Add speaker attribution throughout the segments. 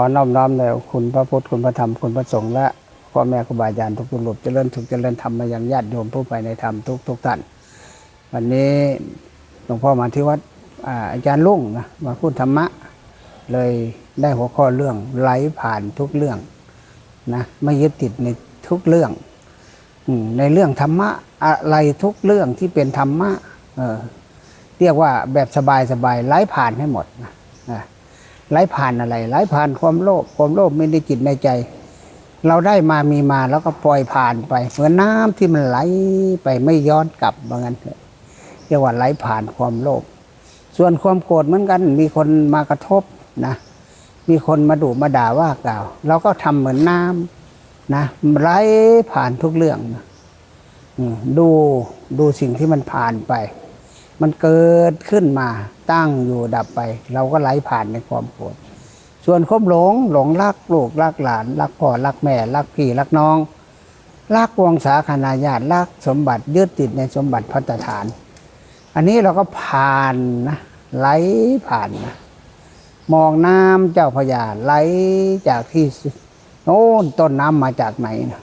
Speaker 1: อน้อมน้อมในคุณพระพุทธคุณพระธรรมคุณพระสงฆ์และพ่อแม่ครูบาอาจารย์ทุกทุกรูปเจริญทุกเจริญธรรมมายังญาติโยมผู้ไปในธรรมทุกทุกท่านวันนี้หลวงพ่อมาที่วัดอาจารย์ลุงนะมาพูดธรรมะ เลยได้หัวข้อเรื่องไหลผ่านทุกเรื่องนะไม่ยึดติดในทุกเรื่องในเรื่องธรรมะอะไรทุกเรื่องที่เป็นธรรมะเออเรียกว่าแบบสบายสบายไหลผ่านให้หมดนะนะ ไหลผ่านอะไรไหลผ่านความโลภความโลภไม่ได้จิตในใจ เราได้มามีมาแล้วก็ปล่อยผ่านไปเหมือนน้ำที่มันไหลไปไม่ย้อนกลับว่างั้นเถอะเรียกว่าไหลผ่านความโลภส่วนความโกรธเหมือนกัน มีคนมากระทบนะ มีคนมาดุมาด่าว่ากล่าว เราก็ทำเหมือนน้ำนะไหลผ่านทุกเรื่องนะดูดูสิ่งที่มันผ่านไป มันเกิดขึ้นมาตั้งอยู่ดับไป เราก็ไหลผ่านในความโกรธส่วนความหลงหลงรักลูกรักหลานรักพ่อรักแม่รักพี่รักน้องรักวงศาคณาญาติรักสมบัติยึดติดในสมบัติพัฒฐาน อันนี้เราก็ผ่านนะไหลผ่านนะมองน้ำเจ้าพระยาไหลจากที่โน้นต้นน้ำมาจากไหนนะ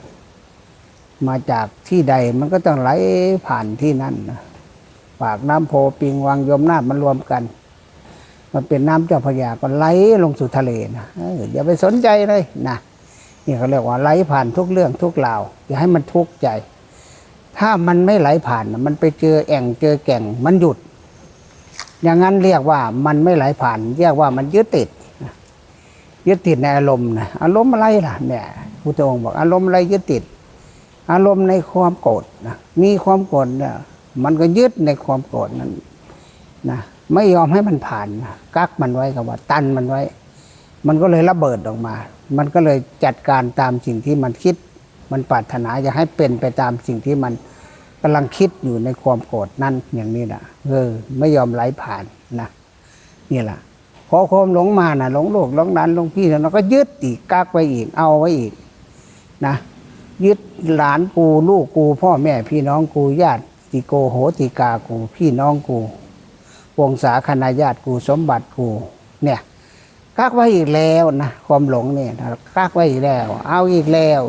Speaker 1: มาจากที่ใดมันก็ต้องไหลผ่านที่นั่นนะ ปากน้ำโพปิงวังยมนาดมันรวมกัน มันเป็นน้ำเจ้าพระยาก็ไหลลงสู่ทะเลนะอย่าไปสนใจเลยนะนี่เขาเรียกว่าไหลผ่านทุกเรื่องทุกราวอย่าให้มันทุกข์ใจ ถ้ามันไม่ไหลผ่านมันไปเจอแอ่งเจอแก่งมันหยุด อย่างนั้นเรียกว่ามันไม่ไหลผ่าน เรียกว่ามันยึดติดยึดติดในอารมณ์นะอารมณ์อะไรล่ะเนี่ยพุทธองค์บอกอารมณ์อะไรยึดติด อารมณ์ในความโกรธนะมีความโกรธเนี่ย มันก็ยึดในความโกรธนั้นนะไม่ยอมให้มันผ่านนะกักมันไว้กับว่า ตันมันไว้ มันก็เลยระเบิดออกมา มันก็เลยจัดการตามสิ่งที่มันคิด มันปรารถนาจะให้เป็นไปตามสิ่งที่มันกำลังคิดอยู่ในความโกรธนั่นอย่างนี้นะเออ ไม่ยอมไหลผ่านนะนี่แหละพอความหลงมานะหลงโลกหลงนั้นหลงพี่แล้วเราก็ยึดอีกกักไว้อีก เอาไว้อีกนะยึดหลานกูลูกกู พ่อแม่พี่น้องกูญาติ ติโกโหติกากู พี่น้องกู วงศาคณาญาติกูสมบัติกู เนี่ยกักไว้อีกแล้วนะความหลงเนี่ยกักไว้อีกแล้ว เอาอีกแล้ว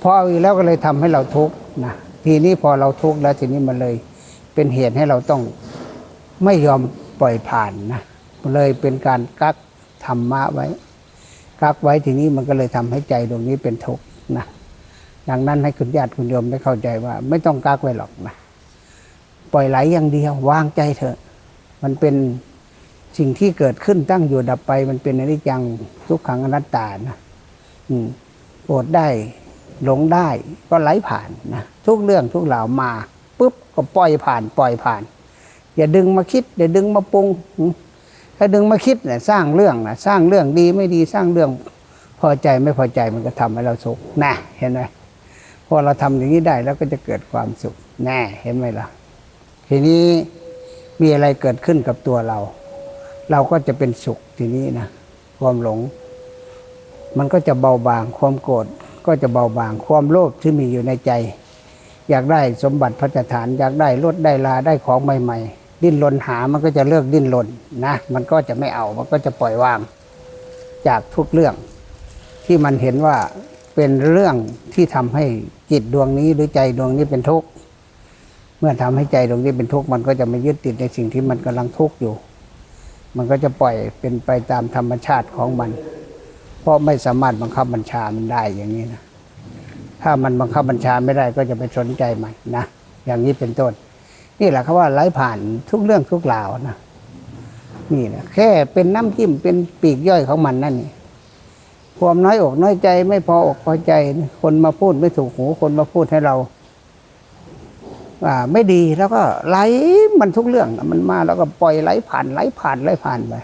Speaker 1: พอเอาอีกแล้วก็เลยทำให้เราทุกข์นะทีนี้พอเราทุกข์แล้วทีนี้มันเลย เป็นเหตุให้เราต้องไม่ยอมปล่อยผ่านนะเลยเป็นการกักธรรมะไว้ กักไว้ทีนี้มันก็เลยทำให้ใจดวงนี้เป็นทุกข์นะดังนั้นให้คุณญาติคุณโยมได้เข้าใจว่า ไม่ต้องกักไว้หรอกนะ ปล่อยไหลอย่างเดียววางใจเถอะ มันเป็นสิ่งที่เกิดขึ้นตั้งอยู่ดับไป มันเป็นอนิจจังทุกขังอนัตตานะอืมโกรธได้หลงได้ก็ไหลผ่านนะทุกเรื่องทุกรามาปุ๊บก็ปล่อยผ่าน ปล่อยผ่าน อย่าดึงมาคิดอย่าดึงมาปรุงถ้าดึงมาคิดเนี่ยสร้างเรื่องนะสร้างเรื่องดีไม่ดีสร้างเรื่องพอใจไม่พอใจมันก็ทำให้เราสุขนะเห็นไหมพอเราทำอย่างนี้ได้แล้วก็จะเกิดความสุขแน่เห็นไหมล่ะ ทีนี้มีอะไรเกิดขึ้นกับตัวเรา เราก็จะเป็นสุขทีนี้นะความหลง มันก็จะเบาบางความโกรธก็จะเบาบางความโลภที่มีอยู่ในใจ อยากได้สมบัติพัฒฐาน อยากได้รถได้ลาได้ของใหม่ ๆ ดิ้นรนหามันก็จะเลิกดิ้นรนนะ มันก็จะไม่เอา มันก็จะปล่อยวาง จากทุกเรื่อง ที่มันเห็นว่าเป็นเรื่องที่ทำให้จิตดวงนี้หรือใจดวงนี้เป็นทุกข์ เมื่อทำให้ใจดวงนี้เป็นทุกข์มันก็จะไม่ยึดติดในสิ่งที่มันกำลังทุกข์อยู่ มันก็จะปล่อยเป็นไปตามธรรมชาติของมัน เพราะไม่สามารถบังคับบัญชามันได้อย่างนี้นะถ้ามันบังคับบัญชาไม่ได้ก็จะไปสนใจมันนะอย่างนี้เป็นต้น นี่แหละเขาว่าไหลผ่านทุกเรื่องทุกราวนะนี่นะแค่เป็นน้ำจิ้มเป็นปีกย่อยของมันนั่นนี่ความน้อยอกน้อยใจไม่พออกพอใจ คนมาพูดไม่ถูกหูคนมาพูดให้เรา ไม่ดีแล้วก็ไหลมันทุกเรื่องมันมาแล้วก็ปล่อยไหลผ่านไหลผ่านไหลผ่านไป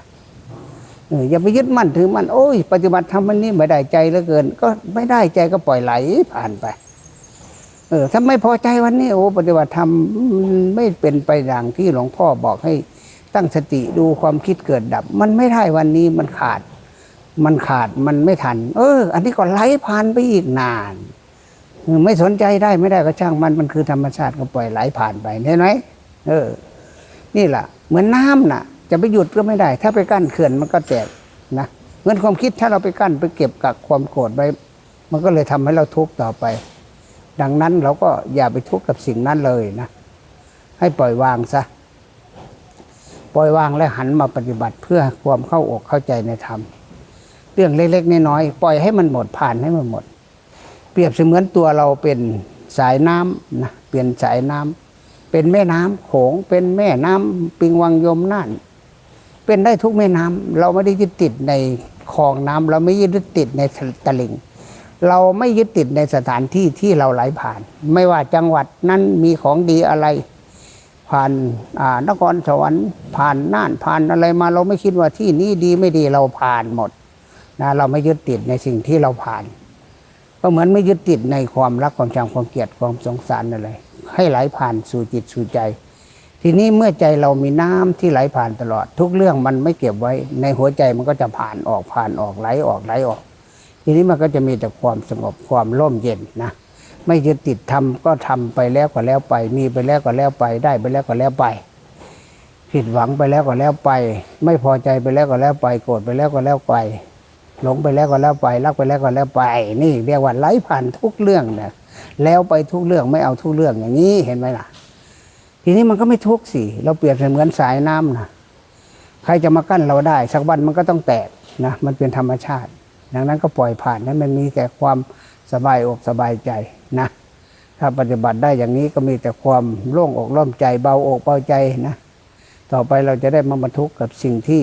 Speaker 1: อย่าไปยึดมั่นถือมั่นโอ้ยปฏิบัติธรรมวันนี้ไม่ได้ใจเหลือเกิน ก็ไม่ได้ใจก็ปล่อยไหลผ่านไป เออถ้าไม่พอใจวันนี้โอ้ปฏิบัติธรรมไม่เป็นไปอย่างที่หลวงพ่อบอกให้ตั้งสติดูความคิดเกิดดับ มันไม่ได้วันนี้มันขาด มันขาดมันไม่ทัน เออ อันนี้ก็ไหลผ่านไปอีกนาน ไม่สนใจได้ไม่ได้ก็ช่างมันมันคือธรรมชาติก็ปล่อยไหลผ่านไปเห็นไหมเออ นี่แหละเหมือนน้ำน่ะ จะไปหยุดก็ไม่ได้ ถ้าไปกั้นเขื่อนมันก็แตกนะเงินความคิดถ้าเราไปกั้นไปเก็บกับความโกรธไว้มันก็เลยทำให้เราทุกข์ต่อไป ดังนั้นเราก็อย่าไปทุกข์กับสิ่งนั้นเลยนะ ให้ปล่อยวางซะปล่อยวางและหันมาปฏิบัติเพื่อความเข้าอกเข้าใจในธรรม เรื่องเล็กๆน้อยๆปล่อยให้มันหมดผ่านให้มันหมด เปรียบเสมือนตัวเราเป็นสายน้ำนะเปลี่ยนสายน้ำเป็นแม่น้ำโขงเป็นแม่น้ำปิงวังยมน่าน เป็นได้ทุกแม่น้ำเราไม่ได้ยึดติดในคลองน้ำเราไม่ยึดติดในตลิ่งเราไม่ยึดติดในสถานที่ที่เราไหลผ่าน ไม่ว่าจังหวัดนั้นมีของดีอะไร ผ่านนครสวรรค์ผ่านน่านผ่านอะไรมาเราไม่คิดว่าที่นี้ดีไม่ดีเราผ่านหมดนะเราไม่ยึดติดในสิ่งที่เราผ่าน ก็เหมือนไม่ยึดติดในความรักความชังความเกลียดความสงสารอะไรให้ไหลผ่านสู่จิตสู่ใจ ทีนี้เมื่อใจเรามีน้ำที่ไหลผ่านตลอด ทุกเรื่องมันไม่เก็บไว้ในหัวใจมันก็จะผ่านออกผ่านออกไหลออกไหลออก ทีนี้มันก็จะมีแต่ความสงบความร่มเย็นนะไม่ยึดติดทำก็ทำไปแล้วก็แล้วไป มีไปแล้วก็แล้วไป ได้ไปแล้วก็แล้วไป ผิดหวังไปแล้วก็แล้วไป ไม่พอใจไปแล้วก็แล้วไป โกรธไปแล้วก็แล้วไป หลงไปแล้วก็แล้วไปรักไปแล้วก็แล้วไป นี่เรียกว่าไหลผ่านทุกเรื่องนะแล้วไปทุกเรื่องไม่เอาทุกเรื่องอย่างนี้เห็นไหมล่ะ ทีนี้มันก็ไม่ทุกสิเราเปรียบเสมือนสายน้ำนะใครจะมากั้นเราได้ สักวันมันก็ต้องแตกนะมันเป็นธรรมชาติ ดังนั้นก็ปล่อยผ่านให้นมันมีแต่ความสบายอกสบายใจนะ ถ้าปฏิบัติได้อย่างนี้ก็มีแต่ความโล่งอกโล่งใจเบาอกเบาใจนะ ต่อไปเราจะได้มาบรรทุกกับสิ่งที่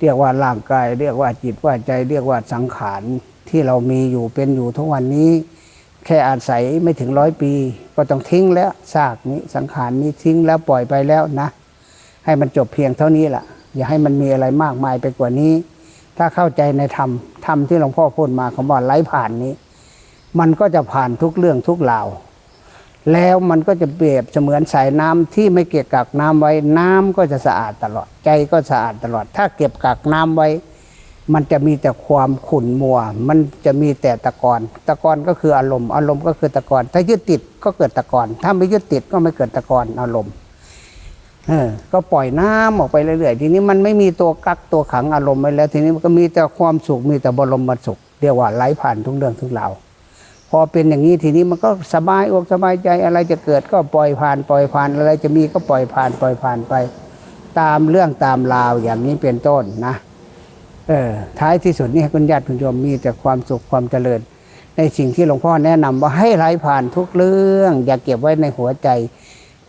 Speaker 1: เรียกว่าร่างกาย เรียกว่าจิตว่าใจเรียกว่าสังขารที่เรามีอยู่เป็นอยู่ทุกวันนี้ แค่อาศัยไม่ถึงร้อยปี ก็ต้องทิ้งแล้วซากนี้สังขารนี้ทิ้งแล้วปล่อยไปแล้วนะ ให้มันจบเพียงเท่านี้แหละอย่าให้มันมีอะไรมากมายไปกว่านี้ ถ้าเข้าใจในธรรมธรรมที่หลวงพ่อพูดมาคำว่าไร้ผ่านนี้ มันก็จะผ่านทุกเรื่องทุกราว แล้วมันก็จะเปรียบเสมือนสายน้ำที่ไม่เก็บกักน้ำไว้น้ำก็จะสะอาดตลอดใจก็สะอาดตลอด ถ้าเก็บกักน้ำไว้ มันจะมีแต่ความขุ่นมัว มันจะมีแต่ตะกอนตะกอนก็คืออารมณ์อารมณ์ก็คือตะกอนถ้ายึดติดก็เกิดตะกอนถ้าไม่ยึดติดก็ไม่เกิดตะกอนอารมณ์เออก็ปล่อยน้ำออกไปเรื่อยๆ ทีนี้มันไม่มีตัวกักตัวขังอารมณ์ไว้แล้ว ทีนี้มันก็มีแต่ความสุขมีแต่บรมสุขเรียกว่าไหลผ่านทุกเรื่องทุกราว พอเป็นอย่างนี้ทีนี้มันก็สบายอกสบายใจอะไรจะเกิดก็ปล่อยผ่านปล่อยผ่านอะไรจะมีก็ปล่อยผ่านปล่อยผ่านไป ตามเรื่องตามราวอย่างนี้เป็นต้นนะเออท้ายที่สุดนี่คุณญาติคุณโยมมีแต่ความสุขความเจริญ ในสิ่งที่หลวงพ่อแนะนำว่าให้ไหลผ่านทุกเรื่อง อย่าเก็บไว้ในหัวใจ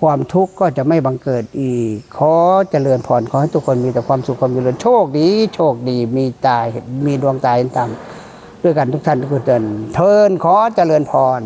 Speaker 1: ความทุกข์ก็จะไม่บังเกิดอีก ขอเจริญพรขอให้ทุกคนมีแต่ความสุขความเจริญโชคดี โชคดีมีตาเห็นมีดวงตาเห็นธรรม ด้วยกันทุกท่านทุกคนเดินเทินขอเจริญพร